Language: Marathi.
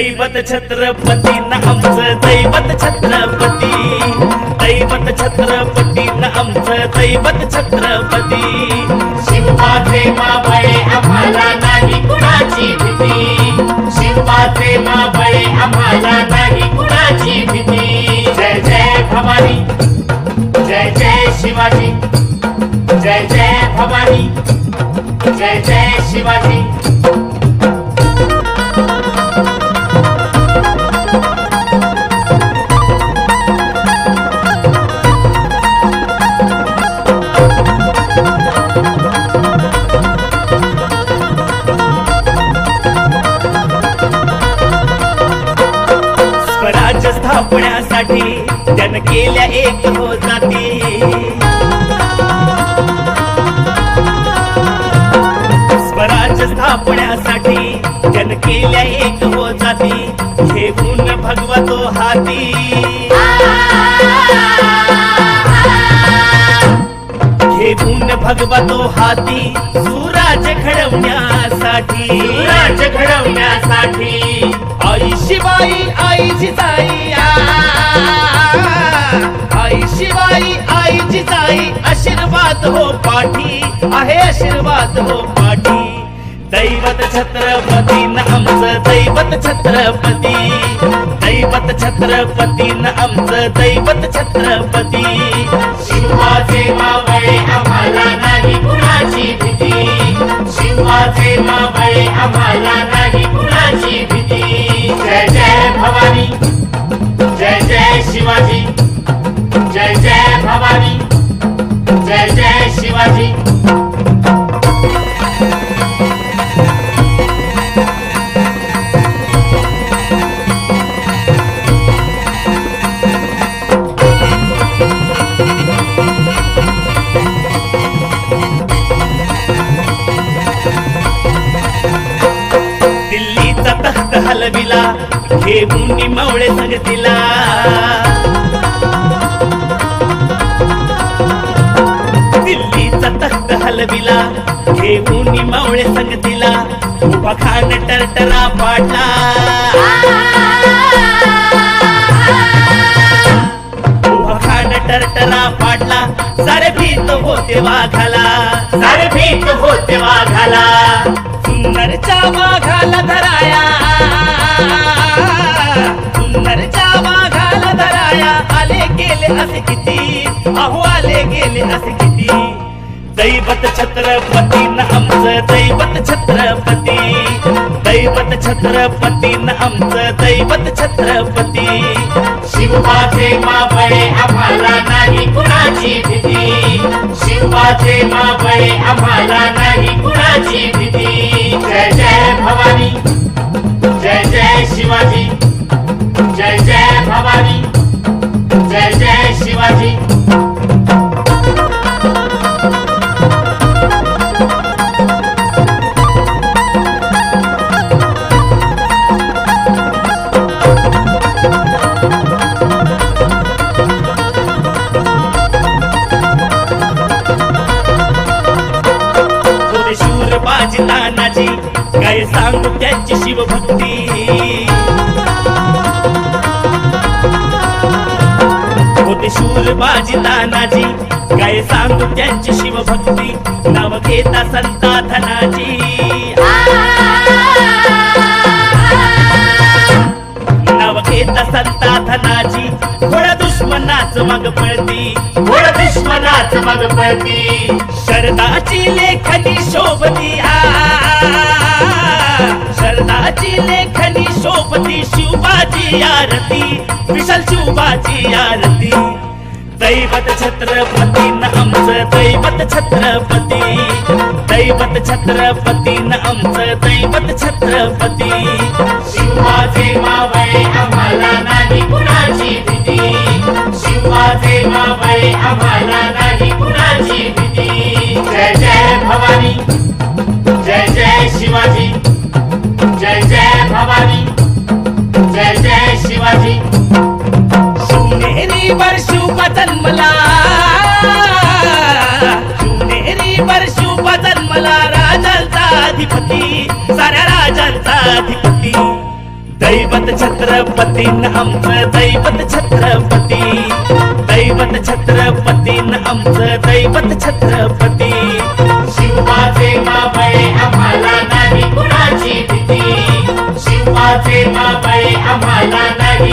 दैवत छत्रपती ना आमचं दैवत छत्रपती. दैवत छत्रपती ना आमचं दैवत छत्रपती. शिवबाचे माबळे आम्हाला नाही कुणाची भीती. शिवबाचे माबळे आम्हाला नाही कुणाची भीती. जय जय भवानी. जय जय शिवाजी. जय जय भवानी. जय जय शिवाजी. राज्य स्थापण्यासाठी जन केल्या एक हो जाती. स्वराज्य स्थापण्यासाठी जन केल्या एक हो जाती. घेऊन भगवतो हाती. घेऊन भगवतो हाती सुराज घडवण्यासाठी. राज्य घडवण्यासाठी. शिवाई आई जिजाई आई शिवाई आई ताई आशीर्वाद हो पाठी. आहे आशीर्वाद हो पाठी. दैवत छत्रपती न आमचं दैवत छत्रपती. दैवत छत्रपती न आमचं दैवत छत्रपती. शिवाचे मावळे आम्हाला नाही कुणाची भीती. शिवाचे मावळे आम्हाला जय दिल्लीचा तख्त हलविला घेऊन मावळे संगतीला. तख्त घेऊन मावळे संगतीला उभा खान टरटरा पाडला उभा खान टरटरा पाडला सारे भीत होते वाघाला. सारे भीत होते वाघाला. सुंदरच्या वाघाला धराया. सुंदरच्या वाघाला धराया. आले गेले असे किती? अहो आले गेले असे किती? दैवत छत्रपती न आमचं दैवत छत्रपती. दैवत छत्रपती न आमचं दैवत छत्रपती. शिवबाचे मावळे आम्हाला नाही कुणाची भीती. शिवबाचे मावळे सांगू त्याची शिवभक्ती. होते शूर बाजी तानाजी काय सांगू त्यांची शिवभक्ती. नाव घेता संता धनाजी घेता संता धनाजी थोड्या दुश्मनाच मग पळती. घोड दुश्मनाच मग पळती. शरदाची लेखनी शोभती. शिवबाची आरती विशाल शिवबाची आरती. दैवत छत्रपती न आमचं दैवत छत्रपती. दैवत छत्रपती न आमचं दैवत छत्रपती. शिवाचे मावळे आम्हाला नाही कुणाची भीती. शिवाचे मावळे आम्हाला नाही कुणाची भीती. जय जय भवानी. जय जय शिवाजी. जय जय भवानी. शिवनेरी वर जन्मला शिवनेरी वर जन्मला राजांचा अधिपती साऱ्या राजांचा अधिपती. दैवत छत्रपती आमचं दैवत छत्रपती. दैवत छत्रपती आमचं दैवत छत्रपती. शिवाचे मावळे आम्हाला नाही कुणाची भीती. शिवाचे मावळे आम्हाला नाही